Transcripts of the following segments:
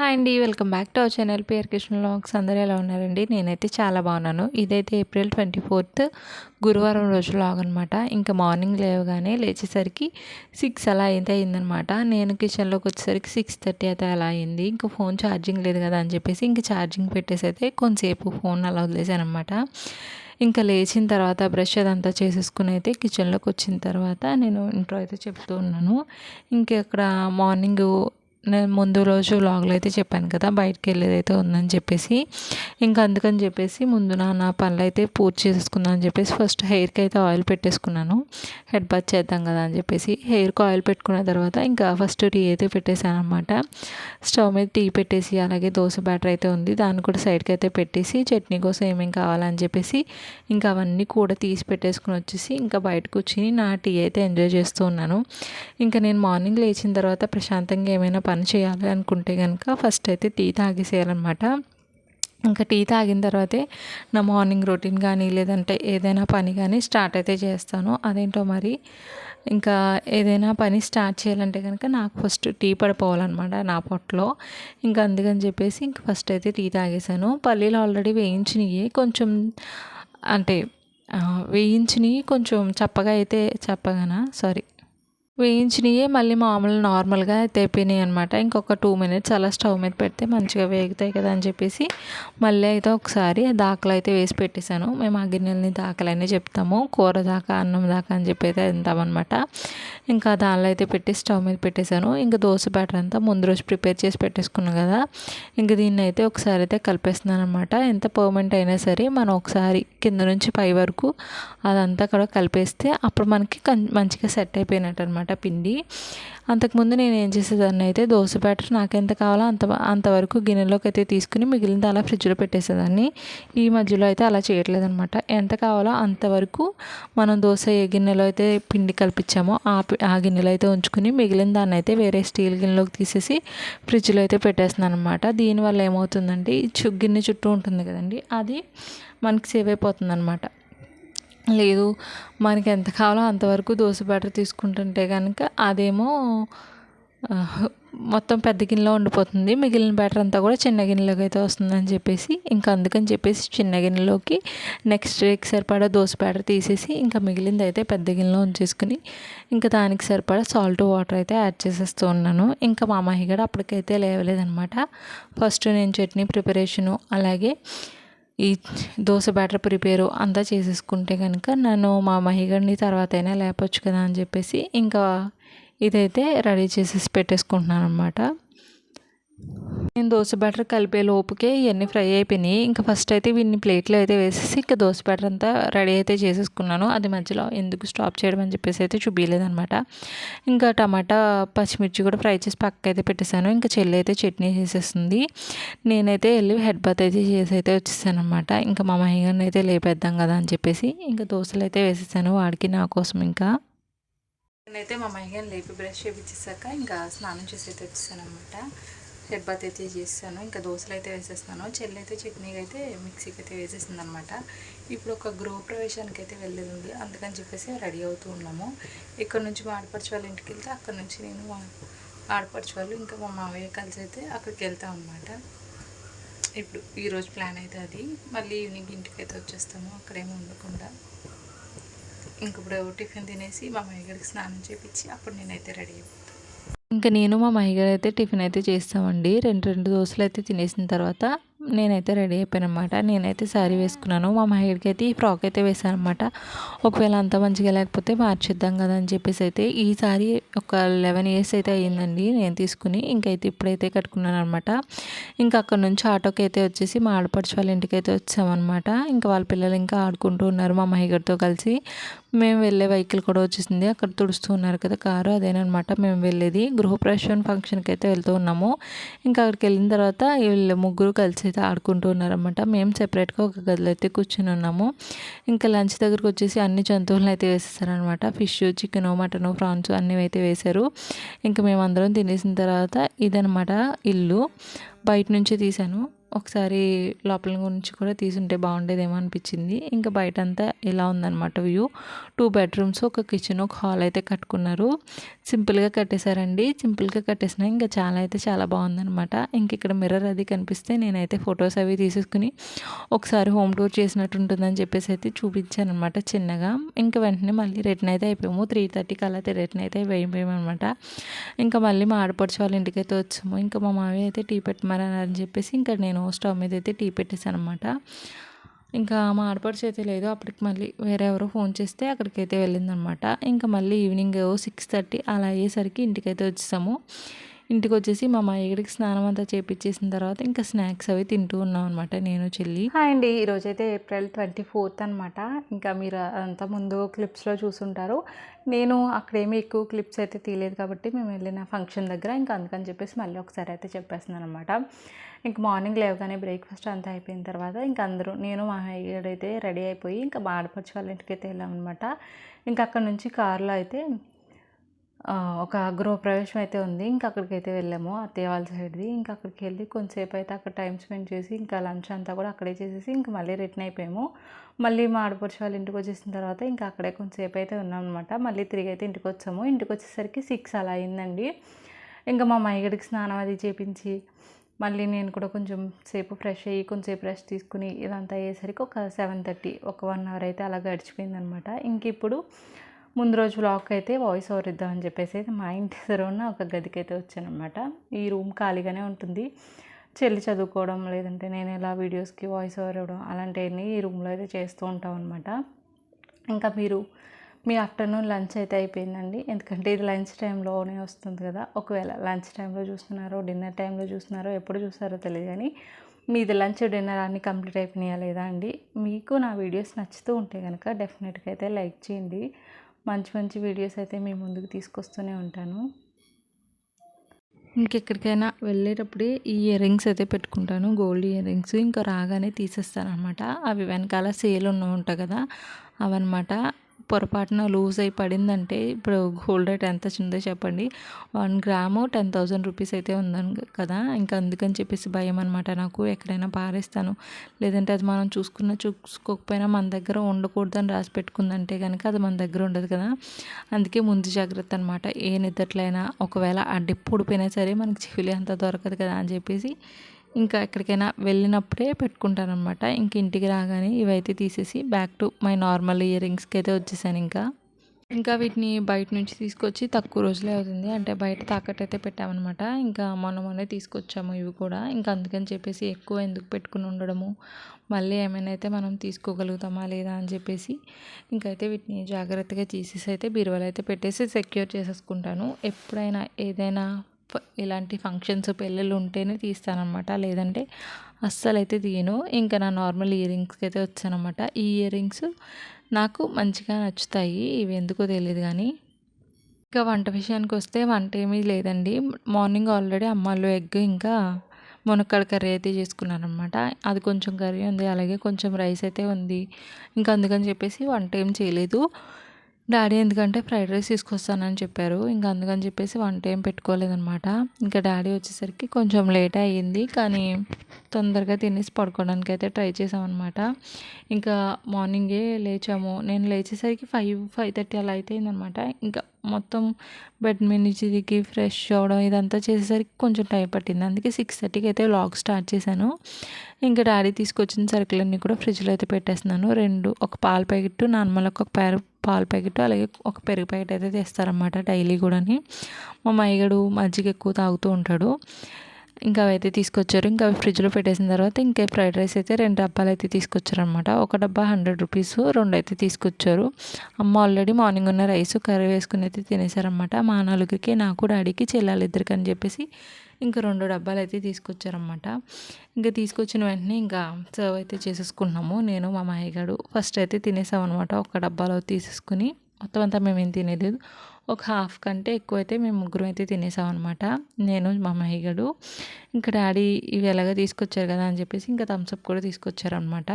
Hi అండి welcome back to our channel. PR Krishna vlogs అందరూ ఎలా ఉన్నారండి? నేనైతే చాలా బాగున్నాను. ఇదైతే ఏప్రిల్ ట్వంటీ ఫోర్త్ గురువారం రోజు లాగ్ అనమాట ఇంకా మార్నింగ్ లేవగానే లేచేసరికి సిక్స్ అలా అయితే అయిందనమాట నేను కిచెన్లోకి వచ్చేసరికి సిక్స్ థర్టీ అయితే అలా అయింది. ఇంకా ఫోన్ ఛార్జింగ్ లేదు కదా అని చెప్పేసి ఇంకా ఛార్జింగ్ పెట్టేసి అయితే కొంతసేపు ఫోన్ అలా వదిలేసాను అనమాట ఇంకా లేచిన తర్వాత బ్రష్ అదంతా చేసేసుకుని అయితే కిచెన్లోకి వచ్చిన తర్వాత నేను ఇంట్లో అయితే చెప్తూ ఉన్నాను. ఇంకా అక్కడ మార్నింగ్ నేను ముందు రోజు వ్లాగ్లో అయితే చెప్పాను కదా బయటకు వెళ్ళేది అయితే ఉందని చెప్పేసి. ఇంకా అందుకని చెప్పేసి ముందు నా పనులు అయితే పూర్తి చేసుకుందాం అని చెప్పేసి ఫస్ట్ హెయిర్కి అయితే ఆయిల్ పెట్టేసుకున్నాను. హెడ్ బాత్ చేద్దాం కదా అని చెప్పేసి. హెయిర్కి ఆయిల్ పెట్టుకున్న తర్వాత ఇంకా ఫస్ట్ టీ అయితే పెట్టేశాను అనమాట స్టవ్ మీద టీ పెట్టేసి అలాగే దోశ బ్యాటర్ అయితే ఉంది. దాన్ని కూడా సైడ్కి అయితే పెట్టేసి చట్నీ కోసం ఏమేమి కావాలని చెప్పేసి ఇంకా అవన్నీ కూడా తీసి పెట్టేసుకుని వచ్చేసి ఇంకా బయట కూర్చుని నా టీ అయితే ఎంజాయ్ చేస్తూ ఉన్నాను. ఇంకా నేను మార్నింగ్ లేచిన తర్వాత ప్రశాంతంగా ఏమైనా పని చేయాలి అనుకుంటే కనుక ఫస్ట్ అయితే టీ తాగేసేయాలన్నమాట. ఇంకా టీ తాగిన తర్వాతే నా మార్నింగ్ రొటీన్ కానీ లేదంటే ఏదైనా పని కానీ స్టార్ట్ అయితే చేస్తాను. అదేంటో మరి? ఇంకా ఏదైనా పని స్టార్ట్ చేయాలంటే కనుక నాకు ఫస్ట్ టీ పడిపోవాలన్నమాట నా పొట్టలో. ఇంకా అందుకని చెప్పేసి ఇంక ఫస్ట్ అయితే టీ తాగేసాను పల్లీలు ఆల్రెడీ వేయించినవి కొంచెం అంటే వేయించినవి కొంచెం చప్పగా అయితే చెప్పగానా? సారీ వేయించినవి మళ్ళీ మామూలు నార్మల్గా తెప్పినాయి అనమాట ఇంకొక టూ మినిట్స్ అలా స్టవ్ మీద పెడితే మంచిగా వేగుతాయి కదా అని చెప్పేసి మళ్ళీ అయితే ఒకసారి దాకలు అయితే వేసి పెట్టేశాను. మేము ఆ గిన్నెలని దాకలనే చెప్తాము. కూర దాకా అన్నం దాకా అని చెప్పి అయితే తింటామన్నమాట. ఇంకా దానిలో అయితే పెట్టి స్టవ్ మీద పెట్టేశాను. ఇంకా దోశ బ్యాటర్ అంతా ముందు రోజు ప్రిపేర్ చేసి పెట్టేసుకున్నాను కదా. ఇంకా దీన్ని అయితే ఒకసారి అయితే కలిపేస్తున్నాను అనమాట ఎంత పర్మనెంట్ అయినా సరే మనం ఒకసారి కింద నుంచి పై వరకు అదంతా కూడా కలిపేస్తే అప్పుడు మనకి మంచిగా సెట్ అయిపోయినట్టు అనమాట అనమాట పిండి. అంతకుముందు నేను ఏం చేసేదాన్ని అయితే దోశ బ్యాటర్ నాకు ఎంత కావాలో అంత అంతవరకు గిన్నెలోకి అయితే తీసుకుని మిగిలింది అలా ఫ్రిడ్జ్లో పెట్టేసేదాన్ని. ఈ మధ్యలో అయితే అలా చేయట్లేదు అనమాట ఎంత కావాలో అంతవరకు మనం దోశ ఏ గిన్నెలో అయితే పిండి కల్పించామో ఆ ఆ గిన్నెలో అయితే ఉంచుకుని మిగిలిన దాన్ని అయితే వేరే స్టీల్ గిన్నెలోకి తీసేసి ఫ్రిడ్జ్లో అయితే పెట్టేస్తున్నాను అనమాట దీనివల్ల ఏమవుతుందంటే ఈ గిన్నె చుట్టూ ఉంటుంది కదండి అది మనకి సేవ్ అయిపోతుంది అనమాట లేదు మనకి ఎంత కావాలో అంతవరకు దోశ బ్యాటర్ తీసుకుంటుంటే కనుక అదేమో మొత్తం పెద్ద గిన్నెలో ఉండిపోతుంది. మిగిలిన బ్యాటర్ అంతా కూడా చిన్న గిన్నెలోకి అయితే వస్తుందని చెప్పేసి ఇంకా అందుకని చెప్పేసి చిన్న గిన్నెలోకి నెక్స్ట్ డేకి సరిపడా దోశ బ్యాటర్ తీసేసి ఇంకా మిగిలింది అయితే పెద్ద గిన్నెలో ఉంచేసుకుని ఇంకా దానికి సరిపడా సాల్ట్ వాటర్ అయితే యాడ్ చేసేస్తూ ఉన్నాను. ఇంకా మా అమ్మాయి కూడా అప్పటికైతే లేవలేదనమాట ఫస్ట్ నేను చట్నీ ప్రిపరేషను అలాగే ఈ దోశ బ్యాటర్ ప్రిపేరు అంతా చేసేసుకుంటే కనుక నన్ను మా మహిగడిని తర్వాత అయినా లేపొచ్చు కదా అని చెప్పేసి ఇంకా ఇదైతే రెడీ చేసేసి పెట్టేసుకుంటున్నాను అనమాట నేను దోశ బ్యాటర్ కలిపే లోపుకే ఇవన్నీ ఫ్రై అయిపోయినాయి. ఇంకా ఫస్ట్ అయితే వీడిని ప్లేట్లో అయితే వేసేసి ఇంకా దోశ బ్యాటర్ అంతా రెడీ అయితే చేసేసుకున్నాను. అది మధ్యలో ఎందుకు స్టాప్ చేయడం అని చెప్పేసి అయితే చూపించలేదనమాట ఇంకా టమాటా పచ్చిమిర్చి కూడా ఫ్రై చేసి పక్క అయితే పెట్టేశాను. ఇంకా చెల్లి అయితే చట్నీ చేసేస్తుంది నేనైతే వెళ్ళి హెడ్ బాత్ అయితే చేసి అయితే వచ్చేసాను అనమాట ఇంకా మా మహిగారిని అయితే లేపేద్దాం కదా అని చెప్పేసి ఇంకా దోశలు అయితే వేసేసాను. వాడికి నా కోసం ఇంకా. నేనైతే మా మహిగారిని లేపి బ్రష్ చేపించేసాక ఇంకా స్నానం చేసి అయితే వచ్చేసాను అనమాట హెడ్ బాత్ అయితే చేస్తాను. ఇంకా దోశలు అయితే వేసేస్తాను. చెల్లి అయితే చట్నీకి అయితే మిక్సీకి అయితే వేసేసింది అనమాట ఇప్పుడు ఒక గృహ ప్రవేశానికి అయితే వెళ్ళేది ఉంది అందుకని చెప్పేసి రెడీ అవుతూ ఉన్నాము. ఇక్కడ నుంచి మా వాళ్ళ ఇంటికి వెళ్తే అక్కడ నుంచి నేను మా వాళ్ళు ఇంకా మా మామయ్య కలిసి అయితే అక్కడికి వెళ్తాం అనమాట ఇప్పుడు ఈరోజు ప్లాన్ అయితే అది. మళ్ళీ ఈవినింగ్ ఇంటికి అయితే వచ్చేస్తాము. అక్కడేమో ఉండకుండా. ఇంక ఇప్పుడు టిఫిన్ తినేసి మా మామయ్య స్నానం చేపించి అప్పుడు నేనైతే రెడీ అయిపోయాను ఇంకా నేను మా మహిగారు అయితే టిఫిన్ అయితే చేస్తామండి. రెండు రెండు దోశలు అయితే తినేసిన తర్వాత నేనైతే రెడీ అయిపోయాను అనమాట నేనైతే శారీ వేసుకున్నాను. మా మహిళకి అయితే ఈ ఫ్రాక్ అయితే వేసాను అనమాట ఒకవేళ అంత మంచిగా లేకపోతే మార్చిద్దాం కదా అని చెప్పేసి అయితే ఈ సారీ ఒక లెవెన్ ఇయర్స్ అయితే అయ్యిందండి నేను తీసుకుని. ఇంకైతే ఇప్పుడైతే కట్టుకున్నాను అనమాట ఇంకా అక్కడ నుంచి ఆటోకి అయితే వచ్చేసి మా ఆడపడిచి వాళ్ళ ఇంటికి అయితే వచ్చామన్నమాట ఇంకా వాళ్ళ పిల్లలు ఇంకా ఆడుకుంటూ ఉన్నారు మా మహిగడితో కలిసి. మేము వెళ్ళే వెహికల్ కూడా వచ్చేసింది. అక్కడ తుడుస్తూ ఉన్నారు కదా కారు అదేనమాట మేము వెళ్ళేది గృహప్రవేశం ఫంక్షన్కి అయితే వెళ్తూ ఉన్నాము. ఇంకా అక్కడికి వెళ్ళిన తర్వాత వీళ్ళు ముగ్గురు కలిసి అయితే ఆడుకుంటూ ఉన్నారనమాట మేము సెపరేట్గా ఒక గదిలో అయితే కూర్చొని ఉన్నాము. ఇంకా లంచ్ దగ్గరకు వచ్చేసి అన్ని జంతువులను అయితే వేసేసారనమాట ఫిష్ చికెన్ మటన్ ప్రాన్స్ అన్నీ అయితే వేశారు. ఇంకా మేము అందరం తినేసిన తర్వాత ఇదనమాట ఇల్లు. బయట నుంచి తీశాను. ఒకసారి లోపల గురించి కూడా తీసుంటే బాగుండేదేమో అనిపించింది. ఇంకా బయట అంతా ఇలా ఉందన్నమాట వ్యూ. టూ బెడ్రూమ్స్ ఒక కిచెన్ ఒక హాల్ అయితే కట్టుకున్నారు. సింపుల్గా కట్టేశారండి. సింపుల్గా కట్టేసిన ఇంకా చాలా అయితే చాలా బాగుందనమాట ఇంక ఇక్కడ మిర్రర్ అది కనిపిస్తే నేనైతే ఫొటోస్ అవి తీసేసుకుని ఒకసారి హోమ్ టూర్ చేసినట్టు ఉంటుందని చెప్పేసి అయితే చూపించాను అనమాట చిన్నగా. ఇంకా వెంటనే మళ్ళీ రిటర్న్ అయితే అయిపోయాము. త్రీ థర్టీకి అలా అయితే రిటర్న్ అయితే అయిపోయామన్నమాట. ఇంకా మళ్ళీ మా ఆడపడిచి వాళ్ళ ఇంటికి అయితే వచ్చాము. ఇంకా మా మావి అయితే టీ పెట్టమని అని చెప్పేసి ఇంకా నేను స్టవ్ మీద అయితే టీ పెట్టేశాను అనమాట ఇంకా మా ఆడపడుచు అయితే లేదు. అప్పటికి మళ్ళీ వేరే ఎవరో ఫోన్ చేస్తే అక్కడికైతే వెళ్ళిందనమాట. ఇంకా మళ్ళీ ఈవినింగ్ సిక్స్ థర్టీ అలా అయ్యేసరికి ఇంటికైతే వచ్చేసాము. ఇంటికి వచ్చేసి మా మాయగడికి స్నానం అంతా చేపించేసిన తర్వాత ఇంకా స్నాక్స్ అవి తింటూ ఉన్నాం అనమాట నేను చెల్లి. హాయ్ అండి. ఈరోజైతే ఏప్రిల్ ట్వంటీ ఫోర్త్ అనమాట ఇంకా మీరు అంత ముందు క్లిప్స్లో చూసుంటారు. నేను అక్కడేమీ ఎక్కువ క్లిప్స్ అయితే తీయలేదు కాబట్టి మేము వెళ్ళిన ఫంక్షన్ దగ్గర ఇంకా అందుకని చెప్పేసి మళ్ళీ ఒకసారి అయితే చెప్పేస్తున్నాను అనమాట ఇంక మార్నింగ్ లేవగానే బ్రేక్ఫాస్ట్ అంతా అయిపోయిన తర్వాత ఇంకా అందరూ నేను మా అయితే రెడీ అయిపోయి ఇంకా మా వాళ్ళ ఇంటికి అయితే వెళ్ళామన్నమాట. ఇంకా అక్కడ నుంచి కార్లో అయితే ఒక గృహప్రవేశం అయితే ఉంది. ఇంకా అక్కడికి అయితే వెళ్ళాము. అత్తయ్య వాళ్ళ సైడ్ది. ఇంకా అక్కడికి వెళ్ళి కొంతసేపు అయితే అక్కడ టైం స్పెండ్ చేసి ఇంకా లంచ్ అంతా కూడా అక్కడే చేసేసి ఇంకా మళ్ళీ రిటర్న్ అయిపోయాము. మళ్ళీ మా ఆడపడుచు వాళ్ళ ఇంటికి వచ్చేసిన తర్వాత ఇంకా అక్కడే కొంతసేపు అయితే ఉన్నాం అనమాట మళ్ళీ తిరిగి అయితే ఇంటికి వచ్చాము. ఇంటికి వచ్చేసరికి సిక్స్ అలా అయిందండి. ఇంకా మా మైగడికి స్నానం అది చేపించి మళ్ళీ నేను కూడా కొంచెం సేపు ఫ్రెష్ అయ్యి కొంచెంసేపు రెస్ట్ తీసుకుని ఇదంతా అయ్యేసరికి ఒక సెవెన్ థర్టీ ఒక వన్ అవర్ అయితే అలా గడిచిపోయిందనమాట ఇంక ఇప్పుడు ముందు రోజు వ్లాగ్ అయితే వాయిస్ ఓవర్ ఇద్దామని చెప్పేసి అయితే మా ఇంటి దగ్గర ఉన్న ఒక గదికి అయితే వచ్చానమాట ఈ రూమ్ ఖాళీగానే ఉంటుంది. చెల్లి చదువుకోవడం లేదంటే నేను ఇలా వీడియోస్కి వాయిస్ ఓవర్ ఇవ్వడం అలాంటివన్నీ ఈ రూమ్లో అయితే చేస్తూ ఉంటాం అనమాట ఇంకా మీరు మీ ఆఫ్టర్నూన్ లంచ్ అయితే అయిపోయిందండి. ఎందుకంటే ఇది లంచ్ టైంలోనే వస్తుంది కదా. ఒకవేళ లంచ్ టైంలో చూస్తున్నారో డిన్నర్ టైంలో చూస్తున్నారో ఎప్పుడు చూస్తారో తెలియదు కానీ మీది లంచ్ డిన్నర్ అన్నీ కంప్లీట్ అయిపోయినాయా లేదా అండి? మీకు నా వీడియోస్ నచ్చుతూ ఉంటే కనుక డెఫినెట్గా అయితే లైక్ చేయండి. మంచి మంచి వీడియోస్ అయితే మీ ముందుకు తీసుకొస్తూనే ఉంటాను. ఇంకెక్కడికైనా వెళ్ళేటప్పుడే ఈ ఇయర్ రింగ్స్ అయితే పెట్టుకుంటాను. గోల్డ్ ఇయర్ రింగ్స్ ఇంకా రాగానే తీసేస్తాను అనమాట అవి వెనకాల సేల్ ఉన్న ఉంటాయి కదా అవన్నమాట. పొరపాటున లూజ్ అయి పడిందంటే ఇప్పుడు గోల్డ్ రేట్ ఎంత వచ్చిందో చెప్పండి. One gram ten thousand rupees అయితే ఉందని కదా. ఇంకా అందుకని చెప్పేసి భయం అనమాట నాకు. ఎక్కడైనా పారేస్తాను. లేదంటే అది మనం చూసుకున్న చూసుకోకపోయినా మన దగ్గర ఉండకూడదని రాసి పెట్టుకుందంటే కనుక అది మన దగ్గర ఉండదు కదా. అందుకే ముందు జాగ్రత్త అనమాట ఏ నిద్రట్లైనా ఒకవేళ అడ్డిప్పుడు ఊడిపోయినా సరే మనకి చెవిలే అంత దొరకదు కదా అని చెప్పేసి ఇంకా ఎక్కడికైనా వెళ్ళినప్పుడే పెట్టుకుంటాను అనమాట ఇంక ఇంటికి రాగానే ఇవైతే తీసేసి back to my normal ear రింగ్స్కి అయితే వచ్చేసాను ఇంకా. ఇంకా వీటిని బయట నుంచి తీసుకొచ్చి తక్కువ రోజులే అవుతుంది. అంటే బయట తాకట్టు అయితే పెట్టామన్నమాట ఇంకా మొన్న మొన్నే తీసుకొచ్చాము ఇవి కూడా. ఇంకా అందుకని చెప్పేసి ఎక్కువ ఎందుకు పెట్టుకుని ఉండడము మళ్ళీ ఏమైనా అయితే మనం తీసుకోగలుగుతామా లేదా అని చెప్పేసి ఇంకైతే వీటిని జాగ్రత్తగా తీసేసి అయితే బీరువాలు అయితే పెట్టేసి సెక్యూర్ చేసేసుకుంటాను. ఎప్పుడైనా ఏదైనా ఇలాంటి ఫంక్షన్స్ పెళ్ళిళ్ళు ఉంటేనే తీస్తానమాట లేదంటే అస్సలు అయితే తీయను. ఇంకా నా నార్మల్ ఇయర్ రింగ్స్కి అయితే వచ్చానమాట ఈ ఇయర్ రింగ్స్ నాకు మంచిగా నచ్చుతాయి. ఇవి ఎందుకో తెలియదు కానీ ఇంకా వంట విషయానికి వస్తే వంట ఏమీ లేదండి. మార్నింగ్ ఆల్రెడీ అమ్మాళ్ళు ఎగ్ ఇంకా మునక్కాడ కర్రీ అయితే చేసుకున్నారనమాట అది కొంచెం కర్రీ ఉంది. అలాగే కొంచెం రైస్ అయితే ఉంది. ఇంకా అందుకని చెప్పేసి వంట ఏం చేయలేదు. డాడీ ఎందుకంటే ఫ్రైడ్ రైస్ తీసుకొస్తానని చెప్పారు. ఇంకా అందుకని చెప్పేసి వంట ఏం పెట్టుకోలేదనమాట. ఇంకా డాడీ వచ్చేసరికి కొంచెం లేట్ అయ్యింది. కానీ తొందరగా తినేసి పడుకోవడానికి అయితే ట్రై చేసామన్నమాట ఇంకా మార్నింగే లేచాము. నేను లేచేసరికి ఫైవ్ ఫైవ్ థర్టీ అలా అయిపోయిందనమాట. ఇంకా మొత్తం బెడ్ మీద నుంచి దిగి ఫ్రెష్ అవ్వడం ఇదంతా చేసేసరికి కొంచెం టైం పట్టింది. అందుకే సిక్స్ థర్టీకి అయితే వ్లాగ్ స్టార్ట్ చేశాను. ఇంకా డాడీ తీసుకొచ్చిన సరుకులన్నీ కూడా ఫ్రిడ్జ్లో అయితే పెట్టేస్తున్నాను. రెండు ఒక పాల ప్యాకెట్ నార్మల్ ఒక పేరు పాల ప్యాకెట్ అలాగే ఒక పెరుగు ప్యాకెట్ అయితే తెస్తారనమాట డైలీ కూడాని. మా మైగడు మజ్జిగ ఎక్కువ తాగుతూ ఉంటాడు. ఇంకా అవైతే తీసుకొచ్చారు. ఇంకా అవి ఫ్రిడ్జ్లో పెట్టేసిన తర్వాత ఇంకా ఫ్రైడ్ రైస్ అయితే రెండు డబ్బాలు అయితే తీసుకొచ్చారనమాట ఒక డబ్బా హండ్రెడ్ రూపీస్ రెండు అయితే తీసుకొచ్చారు. అమ్మ ఆల్రెడీ మార్నింగ్ ఉన్న రైస్ కర్రీ వేసుకుని అయితే తినేసారనమాట మా నలుగురికి నాకు డాడీకి చెల్లాలి ఇద్దరికి అని చెప్పేసి ఇంకా రెండు డబ్బాలు అయితే తీసుకొచ్చారనమాట ఇంకా తీసుకొచ్చిన వెంటనే ఇంకా సర్వ్ అయితే చేసేసుకున్నాము. నేను మా మాయగాడు ఫస్ట్ అయితే తినేసామన్నమాట ఒక డబ్బాలో తీసేసుకుని. మొత్తం అంతా మేము ఏం తినేలేదు ఒక హాఫ్ కంటే ఎక్కువ అయితే మేము ముగ్గురం అయితే తినేసాం అనమాట నేను మా మహిగడు ఇంకా డాడీ ఇవి ఎలాగ తీసుకొచ్చారు కదా అని చెప్పేసి ఇంకా థమ్స్అప్ కూడా తీసుకొచ్చారనమాట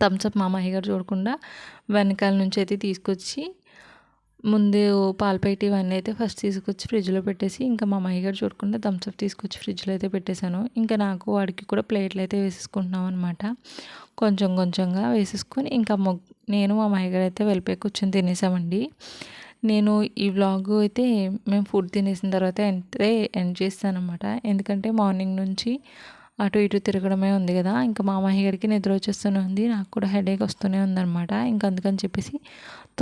థమ్స్అప్ మా మహిగడు చూడకుండా వెనకాల నుంచి అయితే తీసుకొచ్చి ముందు పాలపైటి ఇవన్నీ అయితే ఫస్ట్ తీసుకొచ్చి ఫ్రిడ్జ్లో పెట్టేసి ఇంకా మా అమ్మాయి గారు చూడకుండా థమ్స్అప్ తీసుకొచ్చి ఫ్రిడ్జ్లో అయితే పెట్టేశాను. ఇంకా నాకు వాడికి కూడా ప్లేట్లు అయితే వేసేసుకుంటున్నాం అనమాట కొంచెం కొంచెంగా వేసేసుకొని ఇంకా మొగ్ నేను మా అమ్మాయి గారు అయితే వెళ్ళిపోయి కూర్చొని తినేసామండి. నేను ఈ వ్లాగ్ అయితే మేము ఫుడ్ తినేసిన తర్వాత ఎంతే ఎండ్ చేస్తానమాట ఎందుకంటే మార్నింగ్ నుంచి అటు ఇటు తిరగడమే ఉంది కదా ఇంకా మా అమ్మాయి గారికి నిద్ర వచ్చేస్తూనే ఉంది నాకు కూడా హెడేక్ వస్తూనే ఉందన్నమాట. ఇంకా అందుకని చెప్పేసి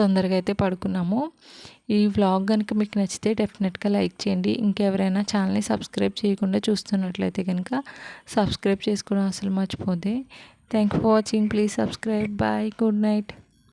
తొందరగా అయితే పడుకున్నాము. ఈ వ్లాగ్ కనుక మీకు నచ్చితే డెఫినెట్గా లైక్ చేయండి. ఇంకెవరైనా ఛానల్ని సబ్స్క్రైబ్ చేయకుండా చూస్తున్నట్లయితే కనుక సబ్స్క్రైబ్ చేసుకోవడం అసలు మర్చిపోతే thank for watching. Please subscribe. Bye. Good night.